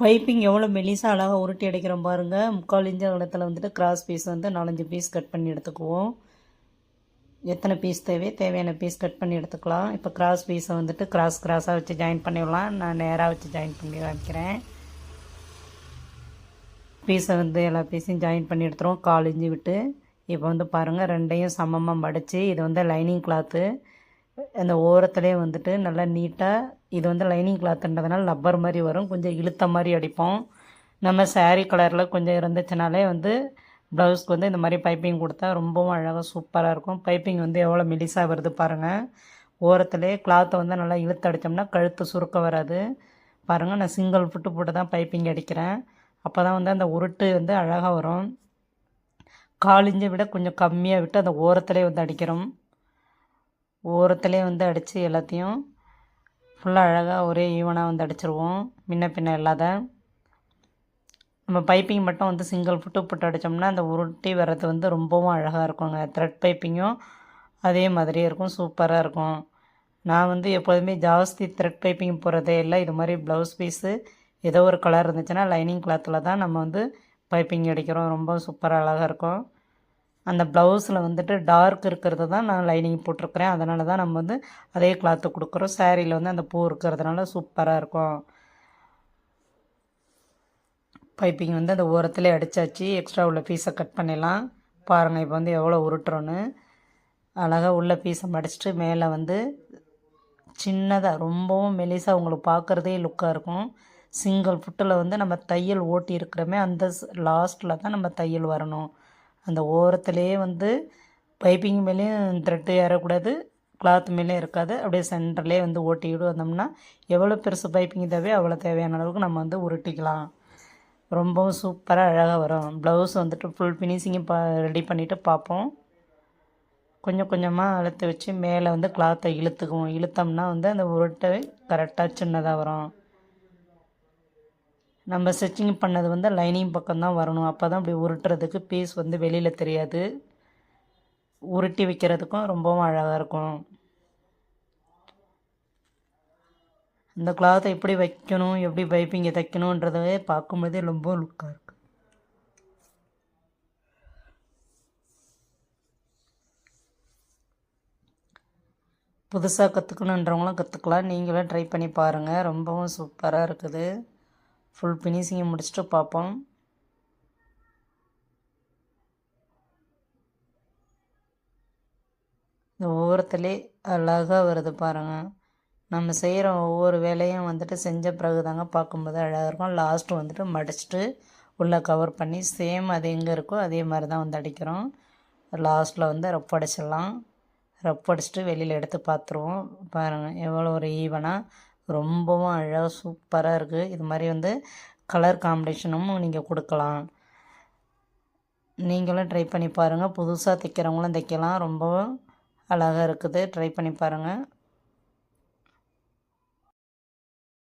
Piping எவ்வளோ மெலிசாக அழகாக உருட்டி அடிக்கிறோம் பாருங்கள் முக்கால் இன்ச் அகலத்தில் வந்துட்டு கிராஸ் பீஸ் வந்து நாலஞ்சு பீஸ் கட் பண்ணி எடுத்துக்குவோம். எத்தனை பீஸ் தேவை? தேவையான பீஸ் கட் பண்ணி எடுத்துக்கலாம். இப்போ கிராஸ் பீஸை வந்துட்டு கிராஸ் கிராஸாக வச்சு ஜாயின் பண்ணிடலாம். நான் நேராக வச்சு ஜாயின் பண்ணி காமிக்கிறேன். பீஸை வந்து எல்லா பீஸையும் ஜாயின் பண்ணி எடுத்துருவோம். கால் இஞ்சி விட்டு. இப்போ வந்து பாருங்கள் ரெண்டையும் சமமாக மடித்து இது வந்து லைனிங் கிளாத்து அந்த ஓரத்துலேயே வந்துட்டு நல்லா நீட்டாக இது வந்து லைனிங் கிளாத்துன்றதுனால லப்பர் மாதிரி வரும். கொஞ்சம் இழுத்த மாதிரி அடிப்போம். நம்ம சேரீ கலரில் கொஞ்சம் இருந்துச்சுனாலே வந்து ப்ளவுஸ்க்கு வந்து இந்த மாதிரி பைப்பிங் கொடுத்தா ரொம்பவும் அழகாக சூப்பராக இருக்கும். பைப்பிங் வந்து எவ்வளோ மெலிசாக வருது பாருங்கள் ஓரத்துலேயே கிளாத்தை வந்து நல்லா இழுத்து அடித்தோம்னா கழுத்து சுருக்க வராது. பாருங்கள் நான் சிங்கிள் ஃபுட்டு போட்டு தான் பைப்பிங் அடிக்கிறேன். அப்போ தான் வந்து அந்த உருட்டு வந்து அழகாக வரும். காலிஞ்சை விட கொஞ்சம் கம்மியாக விட்டு அந்த ஓரத்துலேயே வந்து அடிக்கிறோம். ஓரத்துலேயே வந்து அடித்து எல்லாத்தையும் ஃபுல்லாக அழகாக ஒரே ஈவனாக வந்து அடிச்சிருவோம். முன்ன பின்ன இல்லாத. நம்ம பைப்பிங் மட்டும் வந்து சிங்கிள் ஃபுட்டு போட்டு அடித்தோம்னா அந்த உருட்டி வர்றது வந்து ரொம்பவும் அழகாக இருக்குங்க. த்ரெட் பைப்பிங்கும் அதே மாதிரியே இருக்கும். சூப்பராக இருக்கும். நான் வந்து எப்போதுமே ஜாஸ்தி த்ரெட் பைப்பிங் போகிறதே இல்லை. இது மாதிரி ப்ளவுஸ் பீஸு ஏதோ ஒரு கலர் இருந்துச்சுன்னா லைனிங் கிளாத்தில் தான் நம்ம வந்து பைப்பிங் அடிக்கிறோம். ரொம்ப சூப்பராக அழகாக இருக்கும். அந்த ப்ளவுஸில் வந்துட்டு டார்க் இருக்கிறது தான் நான் லைனிங் போட்டிருக்கிறேன். அதனால தான் நம்ம வந்து அதே கிளாத்து கொடுக்குறோம். சேரீயில் வந்து அந்த பூ இருக்கிறதுனால சூப்பராக இருக்கும். பைப்பிங் வந்து அந்த ஓரத்துலேயே அடித்தாச்சு எக்ஸ்ட்ரா உள்ள பீஸை கட் பண்ணிடலாம். பாருங்கள் இப்போ வந்து எவ்வளோ உருட்டுறோன்னு. அழகாக உள்ள பீஸை மடிச்சிட்டு மேலே வந்து சின்னதாக ரொம்பவும் மெலிசாக உங்களுக்கு பார்க்குறதே லுக்காக இருக்கும். சிங்கிள் ஃபுட்டில் வந்து நம்ம தையல் ஓட்டி இருக்கிறோமே அந்த லாஸ்ட்டில் தான் நம்ம தையல் வரணும். அந்த ஓரத்துலேயே வந்து பைப்பிங் மேலேயும் த்ரெட்டு ஏறக்கூடாது கிளாத் மேலேயும் இருக்காது. அப்படியே சென்டர்லேயே வந்து ஓட்டிக்கிட்டு வந்தோம்னா எவ்வளோ பெருசு பைப்பிங் தேவையோ அவ்வளோ தேவையான அளவுக்கு நம்ம வந்து உருட்டிக்கலாம். ரொம்பவும் சூப்பராக அழகாக வரும். ப்ளவுஸ் வந்துட்டு ஃபுல் ஃபினிஷிங்கும் பா ரெடி பண்ணிவிட்டு பார்ப்போம். கொஞ்சம் கொஞ்சமாக அழுத்து வச்சு மேலே வந்து கிளாத்தை இழுத்துக்குவோம். இழுத்தோம்னா வந்து அந்த உருட்டை கரெக்டாக சின்னதாக வரும். நம்ம ஸ்டிச்சிங் பண்ணது வந்து லைனிங் பக்கம் தான் வரணும். அப்போ தான் அப்படி உருட்டுறதுக்கு பீஸ் வந்து வெளியில் தெரியாது. உருட்டி வைக்கிறதுக்கும் ரொம்பவும் அழகாக இருக்கும். இந்த கிளாத்தை எப்படி வைக்கணும் எப்படி பைப்பிங்கை தைக்கணுன்றதவே பார்க்கும்போதே ரொம்ப லுக்காக இருக்கும் புதுசாக கற்றுக்கணுன்றவங்களும் கற்றுக்கலாம் நீங்களும் ட்ரை பண்ணி பாருங்கள் ரொம்பவும் சூப்பராக இருக்குது. ஃபுல் ஃபினிஷிங்கை முடிச்சுட்டு பார்ப்போம் இந்த ஓரத்துலேயே அழகாக வருது பாருங்கள் நம்ம செய்கிற ஒவ்வொரு வேலையும் வந்துட்டு செஞ்ச பிறகு தாங்க பார்க்கும்போது அழகாக இருக்கும். லாஸ்ட்டு வந்துட்டு மடிச்சிட்டு உள்ளே கவர் பண்ணி சேம் அது எங்கே இருக்கோ அதே மாதிரி தான் வந்து அடிக்கிறோம். லாஸ்ட்டில் வந்து ரப் அடிச்சிடலாம். ரப் அடிச்சுட்டு வெளியில் எடுத்து பார்த்துருவோம். பாருங்கள் எவ்வளோ ஒரு ஈவனாக ரொம்பவும் அழகாக சூப்பராக இருக்குது இது மாதிரி வந்து கலர் காம்பினேஷனும் நீங்கள் கொடுக்கலாம். நீங்களும் ட்ரை பண்ணி பாருங்கள் புதுசாக தைக்கிறவங்களும் தைக்கலாம். ரொம்பவும் அழகாக இருக்குது. ட்ரை பண்ணி பாருங்கள்